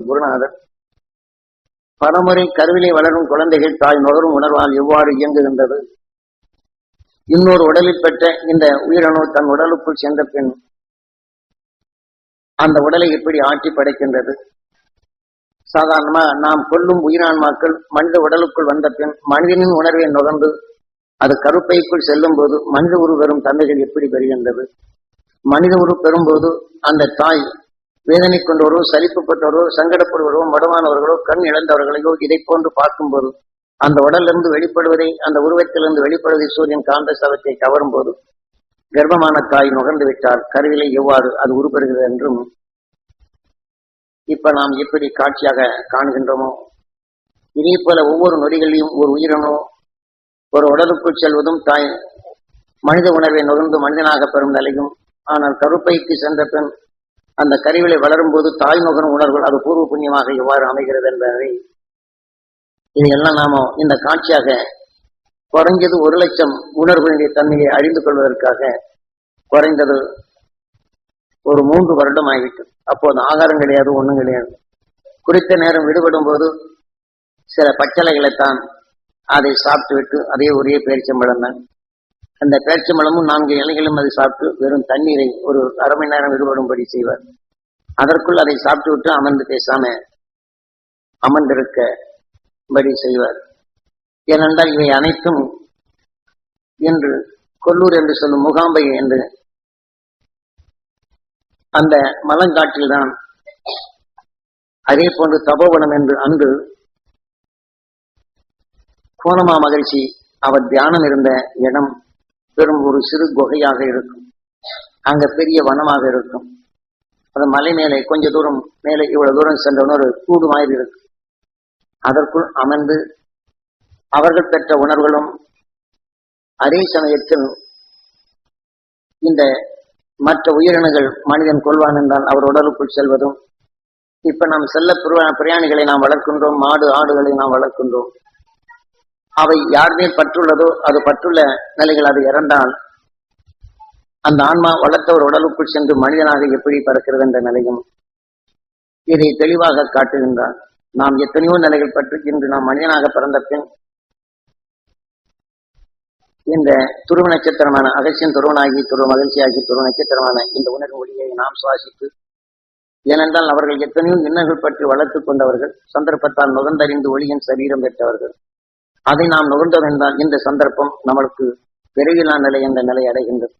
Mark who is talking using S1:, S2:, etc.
S1: குருநாதர். பலமுறை கருவிலை வளரும் குழந்தைகள் தாய் நுகரும் உணர்வால் எவ்வாறு இயங்குகின்றது? இன்னொரு உடலில் பெற்ற இந்த உயிரணு தன் உடலுக்குள் சென்ற பின் அந்த உடலை எப்படி ஆட்சி படைக்கின்றது? சாதாரணமா நாம் கொல்லும் உயிரான்மாக்கள் மனித உடலுக்குள் வந்த பின் மனிதனின் உணர்வை நுகர்ந்து அது கருப்பைக்குள் செல்லும் போது மனித உரு பெறும் தன்மைகள் எப்படி பெறுகின்றது? மனித உரு பெறும்போது அந்த தாய் வேதனை கொண்டவரோ சலிப்புப்பட்டவரோ சங்கடப்படுவரோ மடமானவர்களோ கண் இழந்தவர்களையோ இதை போன்று பார்க்கும்போது அந்த உடலிருந்து வெளிப்படுவதை அந்த உருவத்திலிருந்து வெளிப்படுவதை சூரியன் காந்த சவத்தை கவரும் போது கர்ப்பமான தாய் நுகர்ந்து விட்டால் கருவிலை எவ்வாறு அது உருப்பெறுகிறது என்றும் இப்ப நாம் எப்படி காட்சியாக காண்கின்றோமோ இதே போல ஒவ்வொரு நொடிகளிலும் ஒரு உயிரினோ ஒரு உடலுக்குள் செல்வதும் தாய் மனித உணர்வை நுகர்ந்து மனிதனாக பெறும் நிலையும். ஆனால் கருப்பைக்கு சென்ற பின் அந்த கருவிலை வளரும் போது தாய் உணர்வுகள் அது பூர்வ புண்ணியமாக எவ்வாறு அமைகிறது என்பதை இதையெல்லாம் நாம இந்த காட்சியாக குறைஞ்சது ஒரு லட்சம் உணர்வுகளுடைய தன்மையை அறிந்து கொள்வதற்காக குறைந்தது ஒரு மூன்று வருடம் ஆகிவிட்டது அப்போது ஆகாரம் கிடையாது ஒன்றும் கிடையாது. குறித்த நேரம் விடுபடும் போது சில பச்சளைகளைத்தான் அதை சாப்பிட்டு விட்டு அதே ஒரே பேரிச்சம்பழம் தான் அந்த பேரிச்சம்பழமும் நான்கு இலைகளும் அதை சாப்பிட்டு வெறும் தண்ணீரை ஒரு அரை மணி நேரம் விடுபடும்படி செய்வார். அதற்குள் அதை சாப்பிட்டு விட்டு அமர்ந்து பேசாம அமர்ந்திருக்கபடி செய்வார். ஏனென்றால் இவை அனைத்தும் என்று கொல்லூர் என்று சொல்லும் முகாம்பை என்று அந்த மலங்காட்டில்தான் அதே போன்று தபோவனம் என்று அன்று கோணமா மகிழ்ச்சி அவர் தியானம் இருந்த இடம் பெரும் ஒரு சிறு குகையாக இருக்கும். அங்க பெரிய வனமாக இருக்கும். அது மலை மேலே கொஞ்ச தூரம் மேலே இவ்வளவு தூரம் சென்றவன ஒரு கூடு மாதிரி இருக்கும். அதற்குள் அமர்ந்து அவர்கள் பெற்ற உணர்வுகளும் அதே சமயத்தில் இந்த மற்ற உயிரினங்கள் மனிதன் கொள்வான் என்றால் அவர் உடலுக்குள் செல்வதும் இப்ப நாம் செல்ல பிரயாணிகளை நாம் வளர்க்கின்றோம் மாடு ஆடுகளை நாம் வளர்க்கின்றோம். அவை யார் மேல் பற்றுள்ளதோ அது பற்றுள்ள நிலைகள் அது இறந்தால் அந்த ஆன்மா வளர்த்த ஒரு உடலுக்குள் சென்று மனிதனாக எப்படி பறக்கிறது என்ற நிலையும் இதை தெளிவாக காட்டுகின்றார். நாம் எத்தனையோ நிலைகள் பற்றி இன்று நாம் மனிதனாக பிறந்த பின் இந்த துருவ நட்சத்திரமான அகசியம் துருவனாகி துருவ மகிழ்ச்சியாகி துருவ நட்சத்திரமான இந்த உணர்வு ஒளியை நாம் சுவாசித்து ஏனென்றால் அவர்கள் எத்தனையோ இன்னல்கள் பற்றி வளர்த்து கொண்டவர்கள் சந்தர்ப்பத்தால் நுகர்ந்தறிந்து ஒளியின் சரீரம் பெற்றவர்கள். அதை நாம் நுகர்ந்தோம் என்றால் இந்த சந்தர்ப்பம் நம்மளுக்கு விரைவிலா நிலை என்ற நிலை அடைகின்றது.